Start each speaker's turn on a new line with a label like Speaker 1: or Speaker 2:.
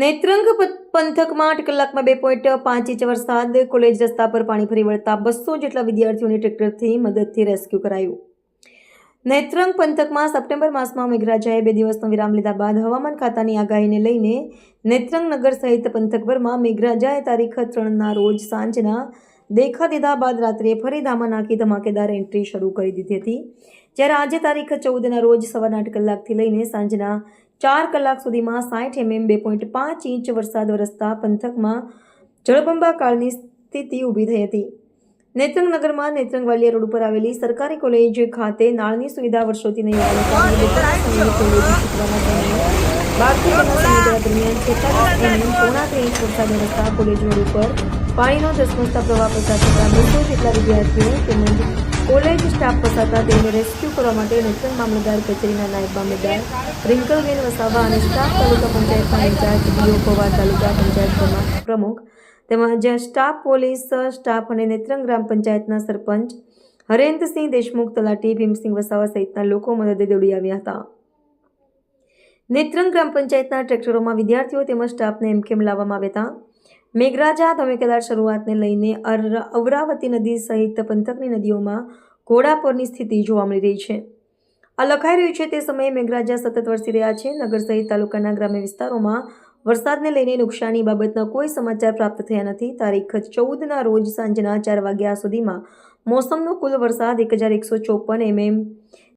Speaker 1: નેત્રંગ પંથકમાં આઠ કલાકમાં બે પોઈન્ટ પાંચ ઇંચ વરસાદ. કોલેજ રસ્તા પર પાણી ફરી વળતા બસો જેટલા વિદ્યાર્થીઓને ટ્રેક્ટરથી મદદથી રેસ્ક્યુ કરાયું. નેત્રંગ પંથકમાં સપ્ટેમ્બર માસમાં મેઘરાજાએ બે દિવસનો વિરામ લીધા બાદ હવામાન ખાતાની આગાહીને લઈને નેત્રંગ નગર સહિત પંથકભરમાં મેઘરાજાએ તારીખ ત્રણના રોજ સાંજના દેખા દીધા બાદ રાત્રે ફરી ધામા નાખી ધમાકેદાર એન્ટ્રી શરૂ કરી દીધી હતી. જ્યારે આજે તારીખ ચૌદના રોજ સવારના આઠ કલાકથી લઈને સાંજના ચાર કલાક સુધીમાં સાઠ એમએમ બે પોઈન્ટ પાંચ ઇંચ વરસાદ વરસતા પંથકમાં જળબંબાકાળની સ્થિતિ ઊભી થઈ હતી. નેત્રંગ નગરમાં નેત્રંગ વાલિયા રોડ ઉપર આવેલી સરકારી કોલેજ ખાતે નાળની સુવિધા વર્ષોથી નહીં વરસાદ કોલેજ રોડ ઉપર પાણીનો ધસમસતા પ્રવાહ પસાર થતા બસો જેટલા વિદ્યાર્થીઓ તેમજ કોલેજ સ્ટાફ ફસાતા તેમને રેસ્ક્યુ કરવા માટે નેત્રંગ મામલતદાર કચેરીના નાયબ મામલતદાર રિંકલબેન વસાવા અને સ્ટાફ તાલુકા પંચાયતના ઇન્ચાર્જ ડીઓ પવાર તાલુકા પંચાયત પ્રમા- પ્રમુખ તેમજ સ્ટાફ પોલીસ, સ્ટાફ અને નેત્રંગ ગ્રામ પંચાયતના સરપંચ હરેન્દ્રસિંહ દેશમુખ તલાટી, ભીમસિંહ વસાવા સહિતના લોકો મદદે દોડી આવ્યા હતા. નેત્રંગ ગ્રામ પંચાયતના ટ્રેક્ટરોમાં વિદ્યાર્થીઓ તેમજ સ્ટાફને હેમખેમ લાવવામાં આવ્યા હતા? મેઘરાજા ધમેકેદાર શરૂઆતને લઈને અર- અવરાવતી નદી સહિત પંથકની નદીઓમાં ઘોડાપોરની સ્થિતિ જોવા મળી રહી છે. આ લખાઈ રહ્યું છે તે સમયે મેઘરાજા સતત વરસી રહ્યા છે. નગર સહિત તાલુકાના ગ્રામ્ય વિસ્તારોમાં વરસાદને લઈને નુકસાની બાબતના કોઈ સમાચાર પ્રાપ્ત થયા નથી. તારીખ ચૌદના રોજ સાંજના ચાર વાગ્યા સુધીમાં મોસમનો કુલ વરસાદ એક હજાર એકસો ચોપન એમએમ